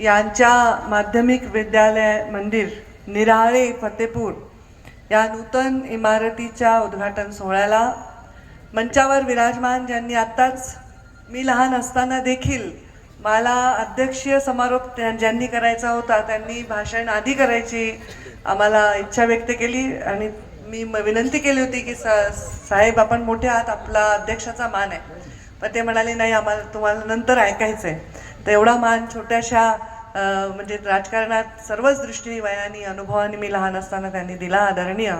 यांच्या माध्यमिक विद्यालय मंदिर निराळे फतेपूर या नूतन इमारतीच्या उद्घाटन सोहळ्याला मंचावर विराजमान ज्यांनी आत्ताच मी लहान असताना देखील मला अध्यक्षीय समारोप ज्यांनी करायचा होता त्यांनी भाषण आधी करायची आम्हाला इच्छा व्यक्त केली आणि मी म- विनंती केली होती की साहेब आपण मोठे आहात आपला अध्यक्षाचा मान आहे. पण ते म्हणाले नाही आम्हाला तुम्हाला नंतर ऐकायचं आहे तर एवढा मान छोट्याशा म्हणजे राजकारणात सर्वच दृष्टीने वयाने अनुभवाने मी लहान असताना त्यांनी दिला आदरणीय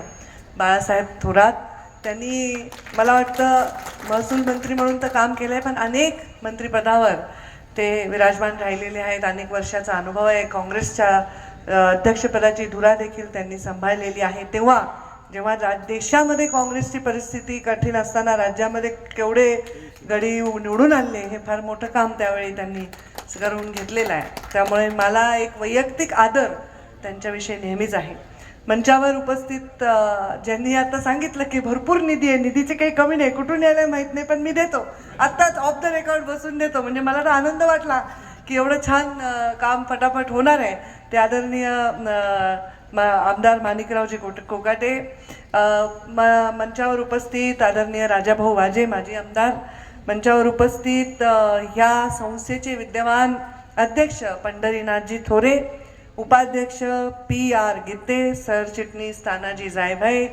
बाळासाहेब थोरात. त्यांनी मला वाटतं महसूल मंत्री म्हणून तर काम केलं आहे पण अनेक मंत्रिपदावर ते विराजमान राहिलेले आहेत. अनेक वर्षाचा अनुभव आहे. काँग्रेसच्या अध्यक्षपदाची धुरा देखील त्यांनी सांभाळलेली आहे. तेव्हा जेव्हा राज देशामध्ये काँग्रेसची परिस्थिती कठीण असताना राज्यामध्ये केवढे गडी निवडून आणले हे फार मोठं काम त्यावेळी त्यांनी करून घेतलेलं आहे. त्यामुळे मला एक वैयक्तिक आदर त्यांच्याविषयी नेहमीच आहे. मंचावर उपस्थित ज्यांनी आता सांगितलं की भरपूर निधी आहे निधीची काही कमी नाही कुठून यायला माहीत नाही पण मी देतो. आत्ताच ऑफ द रेकॉर्ड बसून देतो. म्हणजे मला तर आनंद वाटला की एवढं छान काम फटाफट होणार आहे. ते आदरणीय मा आमदार माणिकरावजी कोट कोकाटे म मंचावर उपस्थित आदरणीय राजाभाऊ वाजे माजी आमदार मंचावर उपस्थित ह्या संस्थेचे विद्यमान अध्यक्ष पंढरीनाथजी थोरे उपाध्यक्ष पी आर गीते सरचिटणीस तानाजी जायभाई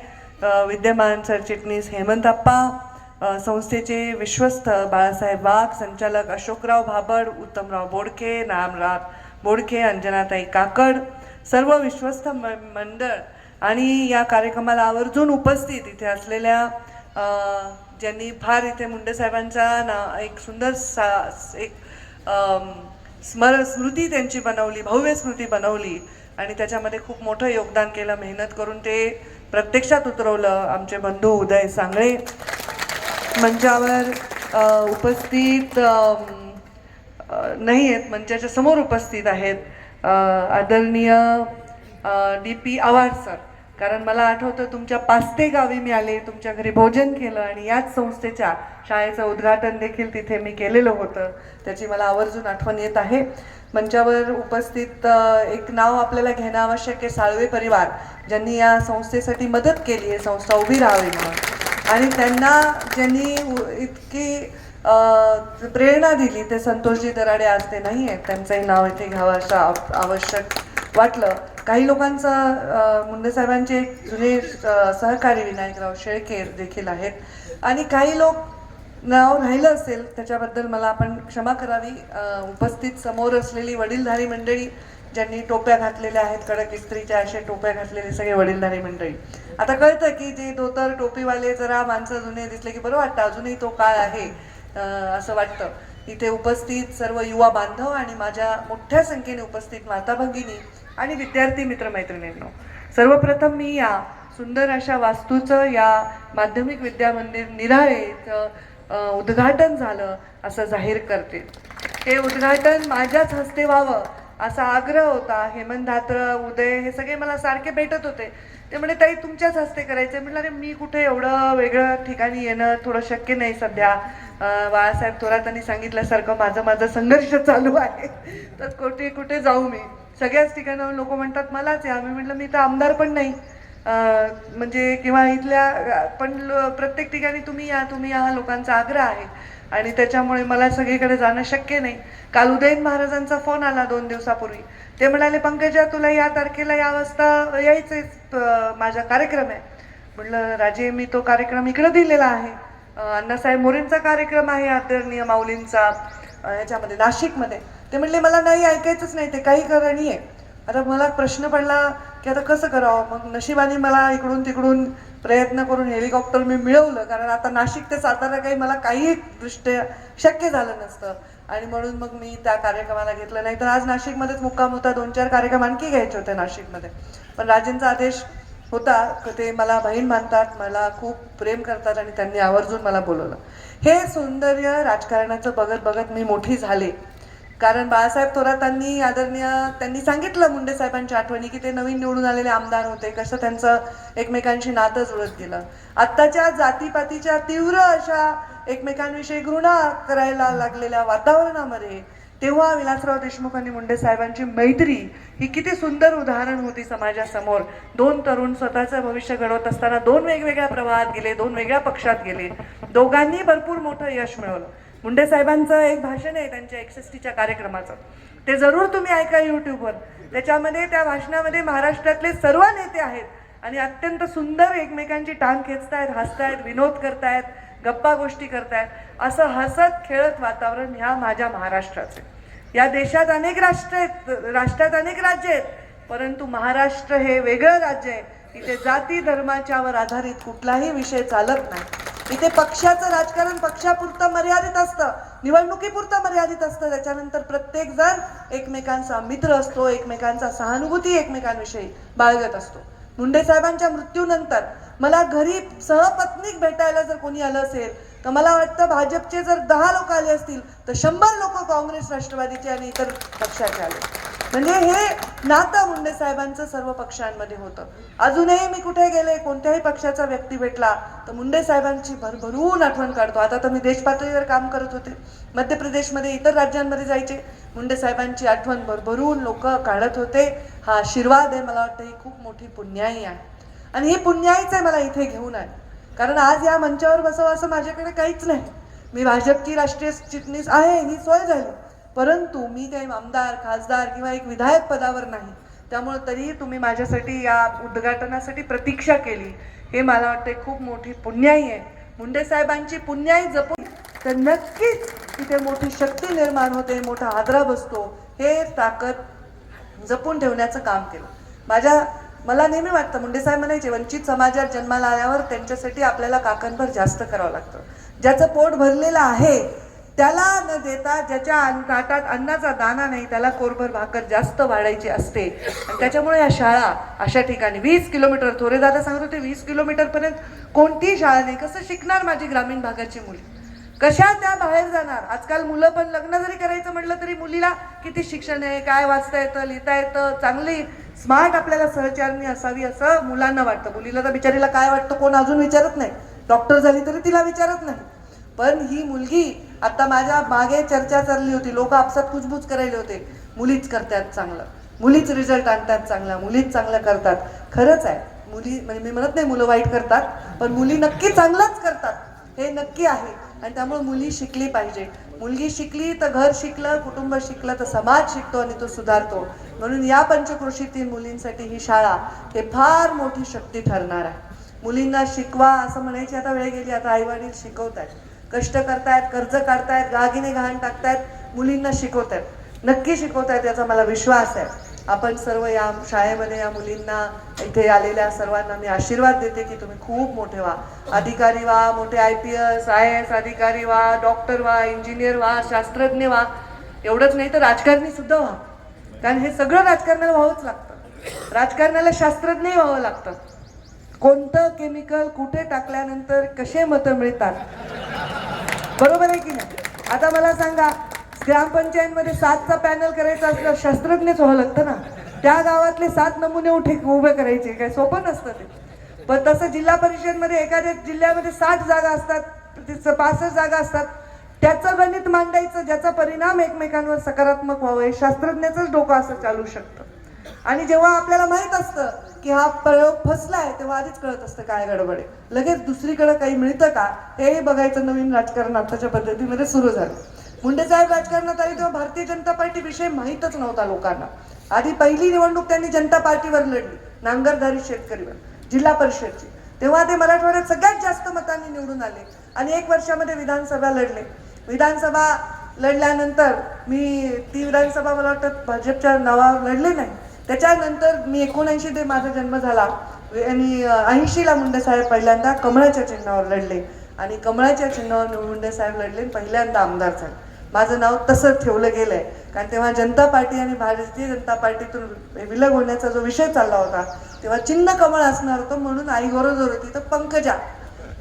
विद्यमान सरचिटणीस हेमंत अप्पा संस्थेचे विश्वस्त बाळासाहेब वाघ संचालक अशोकराव भाबड उत्तमराव बोडके नामराव बोडके अंजनाताई काकड सर्व विश्वस्त म- मंडळ आणि या कार्यक्रमाला आवर्जून उपस्थित इथे असलेल्या ज्यांनी फार इथे मुंडे साहेबांचा ना एक सुंदर सा एक स्मर स्मृती त्यांची बनवली भव्य स्मृती बनवली आणि त्याच्यामध्ये खूप मोठं योगदान केलं मेहनत करून ते प्रत्यक्षात उतरवलं आमचे बंधू उदय सांगळे मंचावर उपस्थित नाही आहेत मंचाच्या समोर उपस्थित आहेत. आदरणीय डी पी आवाड सर. कारण मला आठवतं तुमच्या पास्ते गावी मी आले तुमच्या घरी भोजन केलं आणि याच संस्थेच्या शाळेचं उद्घाटन देखील तिथे मी केलेलं होतं. त्याची मला आवर्जून आठवण येत आहे. मंचावर उपस्थित एक नाव आपल्याला घेणं आवश्यक आहे साळवे परिवार. ज्यांनी या संस्थेसाठी मदत केली आहे संस्था उभी राहावी म्हणून. आणि त्यांना ज्यांनी इतकी प्रेरणा दिली ते संतोषजी दराडे आज ते नाही आहेत. त्यांचंही नाव इथे घ्यावं असं आवश्यक वाटलं. काही लोकांचं अ, मुंडे साहेबांचे जुने सहकारी विनायकराव शेळकेर देखील आहेत. आणि काही लोक नाव राहिलं असेल त्याच्याबद्दल मला आपण क्षमा करावी. उपस्थित समोर असलेली वडीलधारी मंडळी ज्यांनी टोप्या घातलेल्या आहेत कडक इस्त्रीच्या अशा टोप्या घातलेले सगळे वडीलधारी मंडळी. आता कळतं की जे धोतर टोपीवाले जरा माणसं जुने दिसले की बरं वाटतं अजूनही तो काळ आहे. असं वाटतं. इथे उपस्थित सर्व युवा बांधव आणि माझ्या मोठ्या संख्येने उपस्थित माता भगिनी आणि विद्यार्थी मित्रमैत्रिणींनो. सर्वप्रथम मी या सुंदर अशा वास्तूचं या माध्यमिक विद्यामंदिर निराळे इथं उद्घाटन झालं असं जाहीर करते. हे उद्घाटन माझ्याच हस्ते व्हावं असा आग्रह होता. हेमंत धात्र उदय हे सगळे मला सारखे भेटत होते. ते म्हणे ताई तुमच्याच हस्ते करायचं म्हटलं अरे मी कुठे एवढं वेगळं ठिकाणी येणं थोडं शक्य नाही सध्या. अं, बाळासाहेब थोरातांनी सांगितल्यासारखं माझं माझं संघर्ष चालू आहे. तर कुठे कुठे जाऊ मी. सगळ्याच ठिकाणाहून लोक म्हणतात मलाच या. मी म्हटलं मी तर आमदार पण नाही. म्हणजे किंवा इथल्या पण प्रत्येक ठिकाणी तुम्ही या तुम्ही या हा लोकांचा आग्रह आहे. आणि त्याच्यामुळे मला सगळीकडे जाणं शक्य नाही. काल उदयन महाराजांचा फोन आला दोन दिवसापूर्वी. ते म्हणाले पंकजा तुला या तारखेला या वाजता यायचंच माझा कार्यक्रम. आहे म्हटलं राजे मी तो कार्यक्रम इकडं दिलेला आहे. अण्णासाहेब मोरेंचा कार्यक्रम आहे आदरणीय माऊलींचा याच्यामध्ये नाशिकमध्ये. ते म्हणले मला नाही ऐकायचंच नाही ते काही करणी आहे आता मला प्रश्न पडला की आता कसं करावं? मग नशिबाने मला इकडून तिकडून प्रयत्न करून हेलिकॉप्टर मी मिळवलं कारण आता नाशिक ते सातारा काही मला काही दृष्ट्या शक्य झालं नसतं. आणि म्हणून मग मी त्या कार्यक्रमाला घेतलं नाही. तर आज नाशिकमध्येच मुक्काम होता. दोन चार कार्यक्रम आणखी घ्यायचे होते नाशिकमध्ये. पण राजेंचा आदेश होता. ते मला बहीण मानतात मला खूप प्रेम करतात आणि त्यांनी आवर्जून मला बोलवलं. हे सौंदर्य राजकारणाचं बघत बघत मी मोठी झाले. कारण बाळासाहेब थोरातांनी आदरणीय त्यांनी सांगितलं मुंडे साहेबांच्या आठवणी की ते नवीन निवडून आलेले आमदार होते. कसं त्यांचं एकमेकांशी नातं जुळत गेलं. आत्ताच्या जातीपातीच्या तीव्र अशा एकमेकांविषयी घृणा करायला लागलेल्या वातावरणामध्ये तेव्हा विलासराव देशमुख आणि मुंडे साहेबांची मैत्री ही किती सुंदर उदाहरण होती समाजासमोर. दोन तरुण स्वतःचं भविष्य घडवत असताना दोन वेगवेगळ्या प्रवाहात गेले दोन वेगळ्या पक्षात गेले. दोघांनी भरपूर मोठं यश मिळवलं. मुंडे साहेबांचं एक भाषण आहे त्यांच्या एकसष्टीच्या कार्यक्रमाचं. ते जरूर तुम्ही ऐका यूट्यूबवर. त्याच्यामध्ये त्या भाषणामध्ये महाराष्ट्रातले सर्व नेते आहेत आणि अत्यंत सुंदर एकमेकांची टांग खेचतायत हसतायत विनोद करतायत. गप्पा गोष्टी करतायत. असं हसत खेळत वातावरण ह्या माझ्या महाराष्ट्राचे या देशात अनेक राष्ट्र आहेत राष्ट्रात अनेक राज्य आहेत परंतु महाराष्ट्र हे वेगळं राज्य आहे. इथे जाती धर्माच्यावर आधारित कुठलाही विषय चालत नाही. इथे पक्षाचं राजकारण पक्षापुरतं मर्यादित असतं निवडणुकीपुरतं मर्यादित असतं. त्याच्यानंतर प्रत्येक जण एकमेकांचा मित्र असतो एकमेकांचा सहानुभूती एकमेकांविषयी बाळगत असतो. मुंडे साहेबांच्या मृत्यूनंतर मला घरी सहपत्नीक भेटायला जर कोणी आलं असेल तर मला वाटतं भाजपचे जर दहा लोक आले असतील तर शंभर लोक काँग्रेस राष्ट्रवादीचे आणि इतर पक्षाचे आले. म्हणजे हे नातं मुंडे साहेबांचं सर्व पक्षांमध्ये होतं. अजूनही मी कुठे गेले कोणत्याही पक्षाचा व्यक्ती भेटला तर मुंडे साहेबांची भरभरून आठवण काढतो. आता तर मी देशपातळीवर काम करत होते. मध्य प्रदेशमध्ये इतर राज्यांमध्ये जायचे. मुंडे साहेबांची आठवण भरभरून लोक काढत होते. हा आशीर्वाद आहे मला वाटतं ही खूप मोठी पुण्याई आहे. आणि ही पुण्याईच आहे मला इथे घेऊन आहे कारण आज या मंचावर बसावं असं माझ्याकडे काहीच नाही. मी भाजपची राष्ट्रीय चिटणीस आहे ही सोय झाली. परंतु मी काही आमदार खासदार किंवा एक विधायक पदावर नाही. त्यामुळं तरीही तुम्ही माझ्यासाठी या उद्घाटनासाठी प्रतीक्षा केली. हे मला वाटते खूप मोठी पुण्याई आहे. मुंडे साहेबांची पुण्याई जपून तर नक्कीच तिथे मोठी शक्ती निर्माण होते मोठा आदरा बसतो. हे ताकद जपून ठेवण्याचं काम केलं. माझ्या मला नेहमी वाटतं मुंडे साहेब म्हणायचे वंचित समाजात जन्माला आल्यावर त्यांच्यासाठी आपल्याला काकणभर जास्त करावं लागतं. ज्याचं पोट भरलेलं आहे त्याला न देता ज्याच्या ताटात अन्नाचा दाना नाही त्याला कोरभर भाकर जास्त वाढायची असते. आणि त्याच्यामुळे या शाळा अशा ठिकाणी वीस किलोमीटर थोरे दादा सांगत होते वीस किलोमीटरपर्यंत कोणतीही शाळा नाही कसं शिकणार माझी ग्रामीण भागाची मुली? कशा त्या बाहेर जाणार? आजकाल मुलं पण लग्न जरी करायचं म्हटलं तरी मुलीला किती शिक्षण आहे काय वाचता येतं लिहिता येतं चांगली स्मार्ट आपल्याला सहचारणी असावी असं मुलांना वाटतं. मुलीला तर बिचारीला काय वाटतं कोण अजून विचारत नाही. डॉक्टर झाली तरी तिला विचारत नाही. पण ही मुलगी आता माझ्या मागे चर्चा चालली होती. लोक आपसात कुजबूज करायले होते. मुलीच करतात चांगलं. मुलीच रिझल्ट आणतात चांगला. मुलीच चांगलं करतात. खरंच आहे. मुली म्हणजे मी म्हणत नाही मुलं वाईट करतात पण मुली नक्की चांगलंच करतात. हे नक्की आहे. आणि त्यामुळे मुली शिकली पाहिजे. मुलगी शिकली तर घर शिकलं कुटुंब शिकलं तर समाज शिकतो आणि तो सुधारतो. म्हणून या पंचक्रोशीतील मुलींसाठी ही शाळा हे फार मोठी शक्ती ठरणार आहे. मुलींना शिकवा असं म्हणायची आता वेळ गेली आता आई वडील शिकवत आहेत कष्ट करतायत कर्ज काढतायत गागिने घाण टाकतायत मुलींना शिकवतायत. नक्की शिकवतायत याचा मला विश्वास आहे. आपण सर्व या शाळेमध्ये या मुलींना इथे आलेल्या सर्वांना मी आशीर्वाद देते की तुम्ही खूप मोठे व्हा. अधिकारी व्हा मोठे I P S I A अधिकारी व्हा डॉक्टर व्हा इंजिनियर व्हा शास्त्रज्ञ व्हा. एवढंच नाही तर राजकारणी सुद्धा व्हा. कारण हे सगळं राजकारणाला व्हावंच लागतं. राजकारणाला शास्त्रज्ञही व्हावं लागतं. कोणतं केमिकल कुठे टाकल्यानंतर कसे मतं मिळतात? बरोबर आहे की नाही? आता मला सांगा ग्रामपंचायतमध्ये सातचा पॅनल करायचा असलं शास्त्रज्ञच व्हावं लागतं ना. त्या गावातले सात नमुने उठे उभे करायचे काय सोपं नसतं ते. पण तसं जिल्हा परिषदमध्ये एखाद्या जिल्ह्यामध्ये साठ जागा असतात पासष्ट जागा असतात त्याचं गणित मांडायचं ज्याचा परिणाम एकमेकांवर सकारात्मक व्हावं हे शास्त्रज्ञाचंच डोकं असं चालू शकतं. आणि जेव्हा आपल्याला माहीत असतं की हा प्रयोग फसलाय तेव्हा आधीच कळत असतं काय गडबड आहे. लगेच दुसरीकडे काही मिळतं का? हेही बघायचं नवीन राजकारण आताच्या पद्धतीमध्ये सुरू झालं. मुंडे साहेब राजकारणात आले तेव्हा भारतीय जनता पार्टी विषय माहीतच नव्हता लोकांना. आधी पहिली निवडणूक त्यांनी जनता पार्टीवर लढली नांगरधारी शेतकरीवर जिल्हा परिषदची. तेव्हा ते मराठवाड्यात सगळ्यात जास्त मतांनी निवडून आले आणि एक वर्षामध्ये विधानसभा लढले. विधानसभा लढल्यानंतर मी ती विधानसभा मला वाटतं भाजपच्या नावावर लढले नाही. त्याच्यानंतर मी एकोणऐंशी ते माझा जन्म झाला. आणि ऐंशीला मुंडे साहेब पहिल्यांदा कमळाच्या चिन्हावर लढले. आणि कमळाच्या चिन्हावर मुंडे साहेब लढले पहिल्यांदा आमदार झाले. माझं नाव तसं ठेवलं गेलं आहे कारण तेव्हा जनता पार्टी आणि भारतीय जनता पार्टीतून विलग होण्याचा जो विषय चालला होता तेव्हा चिन्ह कमळ असणार होतं म्हणून आई गरोदर होती तर पंकजा.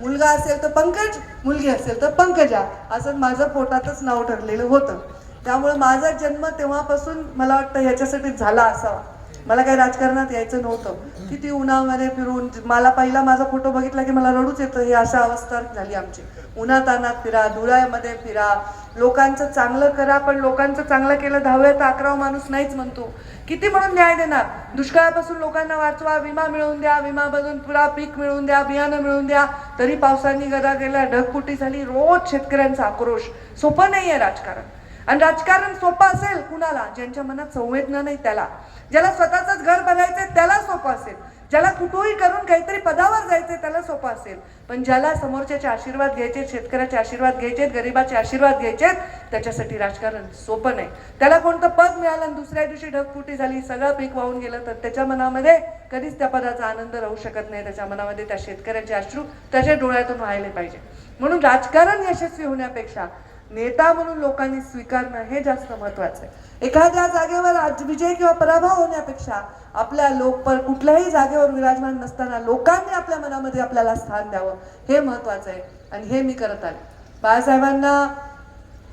मुलगा असेल तर पंकज मुलगी असेल तर पंकजा. असं माझं पोटातच नाव ठरलेलं होतं. त्यामुळे माझा जन्म तेव्हापासून मला वाटतं ह्याच्यासाठी झाला असावा. मला काही राजकारणात यायचं नव्हतं. किती उन्हामध्ये फिरून मला पहिला माझा फोटो बघितला की मला रडूच येतं ही अशा अवस्था झाली आमची. उन्हातानात फिरा धुळ्यामध्ये फिरा लोकांचं चांगलं करा पण लोकांचं चांगलं केलं दहाव्या तर अकरावा माणूस नाहीच म्हणतो. किती म्हणून न्याय देणार? दुष्काळापासून लोकांना वाचवा विमा मिळवून द्या विमामधून पुरा पीक मिळवून द्या बियाणं मिळवून द्या. तरी पावसाने गदा गेल्या ढगफुटी झाली रोज शेतकऱ्यांचा आक्रोश. सोपं नाही आहे राजकारण. आणि राजकारण सोपं असेल कुणाला? ज्यांच्या मनात संवेदना नाही त्याला. ज्याला स्वतःच घर बनायचंय त्याला सोपं असेल. ज्याला कुठूही करून काहीतरी पदावर जायचंय त्याला सोपं असेल. पण ज्याला समोरच्याचे आशीर्वाद घ्यायचे शेतकऱ्याचे आशीर्वाद घ्यायचे गरिबाचे आशीर्वाद घ्यायचे त्याच्यासाठी राजकारण सोपं नाही. त्याला कोणतं पद मिळालं आणि दुसऱ्या दिवशी ढगफुटी झाली सगळं पीक वाहून गेलं तर त्याच्या मनामध्ये कधीच त्या पदाचा आनंद राहू शकत नाही. त्याच्या मनामध्ये त्या शेतकऱ्याचे अश्रू त्याच्या डोळ्यातून व्हायला पाहिजे. म्हणून राजकारण यशस्वी होण्यापेक्षा नेता म्हणून लोकांनी स्वीकारणं हे जास्त महत्वाचं आहे. एखाद्या जागेवर आज विजय किंवा पराभव होण्यापेक्षा आपल्या लोक पर कुठल्याही जागेवर विराजमान नसताना लोकांनी आपल्या मनामध्ये आपल्याला स्थान द्यावं हे महत्वाचं आहे. आणि हे मी करत आले. बाळासाहेबांना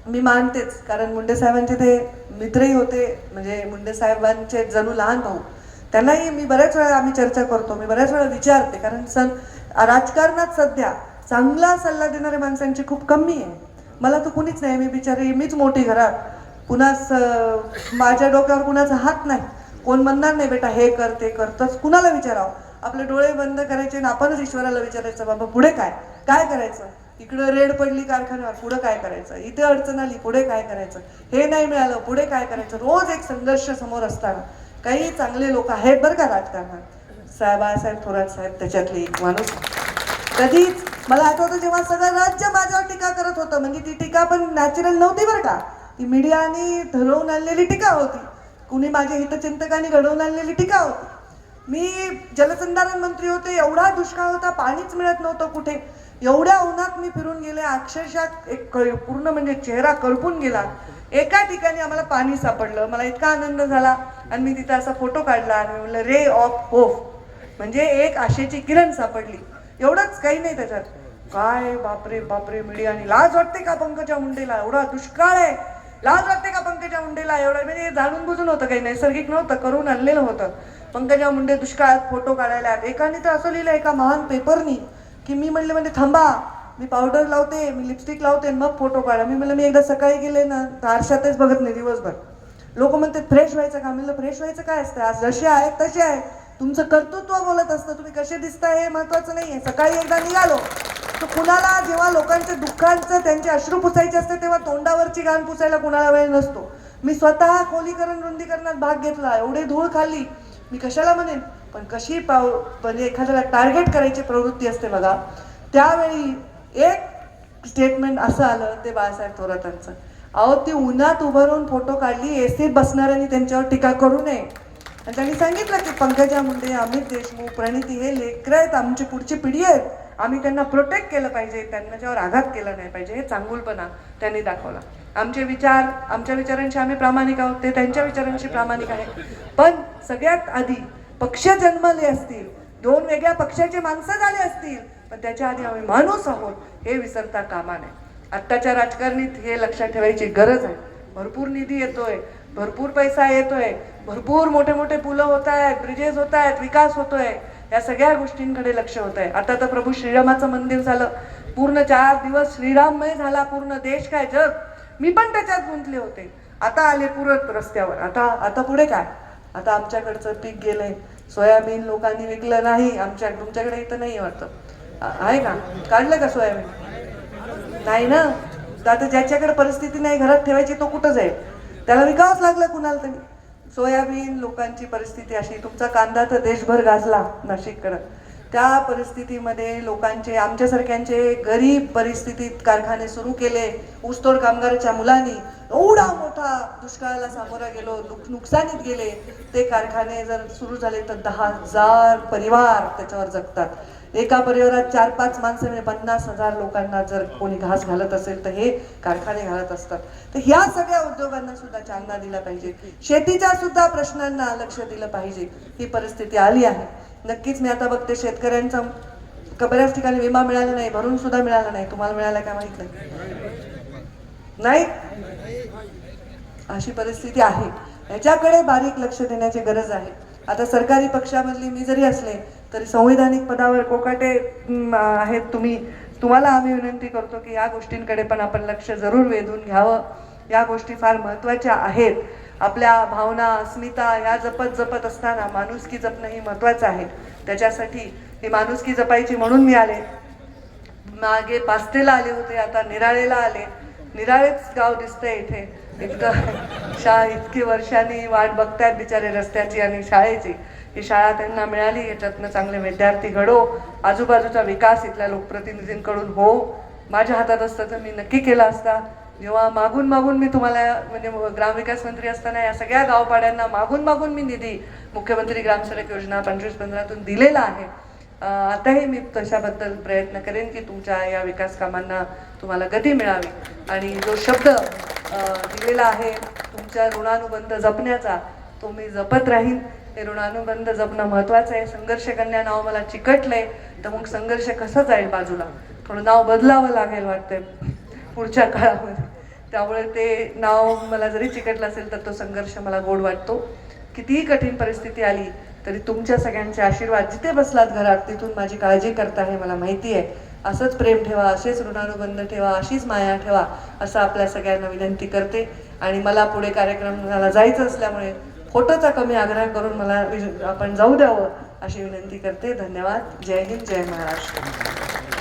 मी मानतेच कारण मुंडे साहेबांचे ते मित्रही होते. म्हणजे मुंडे साहेबांचे जणू लहान भाऊ. त्यांनाही मी बऱ्याच वेळा आम्ही चर्चा करतो मी बऱ्याच वेळा विचारते कारण सण राजकारणात सध्या चांगला सल्ला देणाऱ्या माणसांची खूप कमी आहे. मला तर कुणीच नाही मी बिचारी मीच मोठी घरात. कुणास माझ्या डोक्यावर कुणाचा हात नाही. कोण म्हणणार नाही बेटा हे कर ते कर. तर कुणाला विचारावं? आपले डोळे बंद करायचे आणि आपणच ईश्वराला विचारायचं बाबा पुढे काय? काय करायचं? इकडं रेड पडली कारखान्यावर पुढे काय करायचं? इथे अडचण आली पुढे काय करायचं? हे नाही मिळालं पुढे काय करायचं? रोज एक संघर्ष समोर असताना. काही चांगले लोक आहेत बरं का राजकारणात. साहेब बाळासाहेब थोरात साहेब त्याच्यातले एक माणूस. कधीच मला आठवतं जेव्हा सगळं राज्य माझ्यावर टीका करत होतं. म्हणजे ती टीका पण नॅचरल नव्हती बरं का. ती मीडियाने ठरवून आणलेली टीका होती. कुणी माझ्या हितचिंतकांनी घडवून आणलेली टीका होती. मी जलसंधारण मंत्री होते एवढा दुष्काळ होता पाणीच मिळत नव्हतं कुठे. एवढ्या उन्हात मी फिरून गेले अक्षरशः एक पूर्ण म्हणजे चेहरा करपून गेला. एका ठिकाणी आम्हाला पाणी सापडलं. मला इतका आनंद झाला आणि मी तिथं असा फोटो काढला आणि म्हणलं रे ऑफ होफ. म्हणजे एक आशेची किरण सापडली. एवढंच काही नाही त्याच्यात. काय बापरे बापरे मीडियाने. लाज वाटते का पंकजा मुंडेला? एवढा दुष्काळ आहे. लाज वाटते का पंकजा मुंडेला? एवढं म्हणजे हे जाणून बुजून होतं काही नैसर्गिक नव्हतं करून आणलेलं होतं. पंकजा मुंडे दुष्काळात फोटो काढायला आहेत. एकाने तर असं लिहिलं एका महान पेपरनी की मी म्हणले म्हणजे थांबा मी पावडर लावते मी लिपस्टिक लावते मग फोटो काढा. मी म्हणलं मी एकदा सकाळी गेले ना तर आरशातच बघत नाही दिवसभर. लोक म्हणते फ्रेश व्हायचं का? म्हणलं फ्रेश व्हायचं काय असतं? आज जसे आहेत तसे आहे. तुमचं कर्तृत्व बोलत असतं. तुम्ही कसे दिसताय हे महत्वाचं नाही आहे सकाळी एकदा निघालो. तर कुणाला जेव्हा लोकांच्या दुःखांचं त्यांचे अश्रू पुसायचे असते तेव्हा तोंडावरची घाण पुसायला कुणाला वेळ नसतो. मी स्वतः खोलीकरण रुंदीकरणात भाग घेतला एवढे धूळ खाल्ली. मी कशाला म्हणेन? पण कशी पाव म्हणजे एखाद्याला टार्गेट करायची प्रवृत्ती असते बघा. त्यावेळी एक स्टेटमेंट असं आलं ते बाळासाहेब थोरातांचं. अहो ती उन्हात उभं राहून फोटो काढली एसीत बसणाऱ्यांनी त्यांच्यावर टीका करू नये. आणि त्यांनी सांगितलं की पंकजा मुंडे अमित देशमुख प्रणिती हे लेकरं आहेत आमची पुढची पिढी आहेत. आम्ही त्यांना प्रोटेक्ट केलं पाहिजे त्यांच्यावर आघात केला नाही पाहिजे हे चांगुलपणा त्यांनी दाखवला. आमचे विचार आमच्या विचारांशी आम्ही प्रामाणिक आहोत ते त्यांच्या विचारांशी प्रामाणिक आहे. पण सगळ्यात आधी पक्ष जन्मले असतील दोन वेगळ्या पक्षाचे माणसं झाले असतील पण त्याच्या आधी आम्ही माणूस आहोत हे विसरता कामा नये. आत्ताच्या राजकारणीत हे लक्षात ठेवायची गरज आहे. भरपूर निधी येतोय भरपूर पैसा येतोय भरपूर मोठे मोठे पुलं होत आहेत ब्रिजेस होत आहेत विकास होतोय. या सगळ्या गोष्टींकडे लक्ष होत आहे. आता तर प्रभू श्रीरामाचं मंदिर झालं. पूर्ण चार दिवस श्रीराममय झाला पूर्ण देश काय जग? मी पण त्याच्यात गुंतले होते. आता आले पुरत रस्त्यावर. आता आता पुढे काय? आता आमच्याकडचं पीक गेलंय. सोयाबीन लोकांनी विकलं नाही. आमच्या तुमच्याकडे इथं नाही वाटतं. आहे का? काढलं का सोयाबीन? नाही ना? तर आता ज्याच्याकडे परिस्थिती नाही घरात ठेवायची तो कुठं जाईल त्याला विकावंच लागलं कुणाला तरी. सोयाबीन लोकांची परिस्थिती अशी तुमचा कांदा तर देशभर गाजला नाशिककडं. त्या परिस्थितीमध्ये लोकांचे आमच्यासारख्यांचे गरीब परिस्थितीत कारखाने सुरू केले ऊसतोड कामगाराच्या मुलांनी. एवढा मोठा दुष्काळाला सामोरा गेलो नुकसानीत गेले. ते कारखाने जर सुरू झाले तर दहा हजार परिवार त्याच्यावर जगतात. एका परिवारात चार पाच माणसं म्हणजे पन्नास हजार लोकांना जर कोणी घास घालत असेल तर हे कारखाने घालत असतात. तर ह्या सगळ्या उद्योगांना सुद्धा चालना दिला पाहिजे. शेतीच्या सुद्धा प्रश्नांना लक्ष दिलं पाहिजे. ही परिस्थिती आली आहे. नक्कीच मी आता बघते शेतकऱ्यांचा बऱ्याच ठिकाणी विमा मिळाला नाही भरून सुद्धा मिळाला नाही. तुम्हाला मिळाला काय माहीत नाही? नाही? अशी परिस्थिती आहे. याच्याकडे बारीक लक्ष देण्याची गरज आहे. आता सरकारी पक्षामधली मी जरी असले तरी संवैधानिक पदावर कोकाटे आहेत. तुम्ही तुम्हाला आम्ही विनंती करतो की या गोष्टींकडे पण आपण लक्ष जरूर वेधून घ्यावं. या गोष्टी फार महत्त्वाच्या आहेत. आपल्या भावना अस्मिता या जपत जपत असताना माणुसकी जपणं ही महत्त्वाचं आहे. त्याच्यासाठी ही माणुसकी जपायची म्हणून मी आले. मागे पास्तेला आले होते आता निराळेला आले. निराळेच गाव दिसतंय इथे. इतकं शाळा इतकी वर्षांनी वाट बघतायत बिचारे रस्त्याची आणि शाळेची. ही शाळा त्यांना मिळाली. याच्यातनं चांगले विद्यार्थी घडो. आजूबाजूचा विकास इथल्या लोकप्रतिनिधींकडून हो. माझ्या हातात असतं तर मी नक्की केला असता. जेव्हा मागून मागून मी तुम्हाला म्हणजे ग्रामविकास मंत्री असताना या सगळ्या गावपाड्यांना मागून मागून मी निधी मुख्यमंत्री ग्रामसडक योजना पंचवीस पंधरातून दिलेला आहे. आताही मी तशाबद्दल प्रयत्न करेन की तुमच्या या विकास कामांना तुम्हाला गती मिळावी. आणि जो शब्द दिलेला आहे तुमच्या ऋणानुबंध जपण्याचा तो मी जपत राहीन. हे ऋणानुबंध जपणं महत्त्वाचं आहे. संघर्ष कन्या नाव मला चिकटलंय तर मग संघर्ष कसं जाईल बाजूला? थोडं नाव बदलावं लागेल वाटतंय पुढच्या काळामध्ये. त्यामुळे ते नाव मला जरी चिकटलं असेल तर तो संघर्ष मला गोड वाटतो. कितीही कठीण परिस्थिती आली तरी तुमच्या सगळ्यांचे आशीर्वाद जिथे बसलात घरात तिथून माझी काळजी करता हे मला माहिती आहे. असंच प्रेम ठेवा असेच ऋणानुबंध ठेवा अशीच माया ठेवा असं आपल्या सगळ्यांना विनंती करते. आणि मला पुढे कार्यक्रमाला जायचं असल्यामुळे फोटोचा कमी आग्रह करून मला आपण जाऊ द्यावं अशी विनंती करते. धन्यवाद. जय हिंद जय महाराष्ट्र.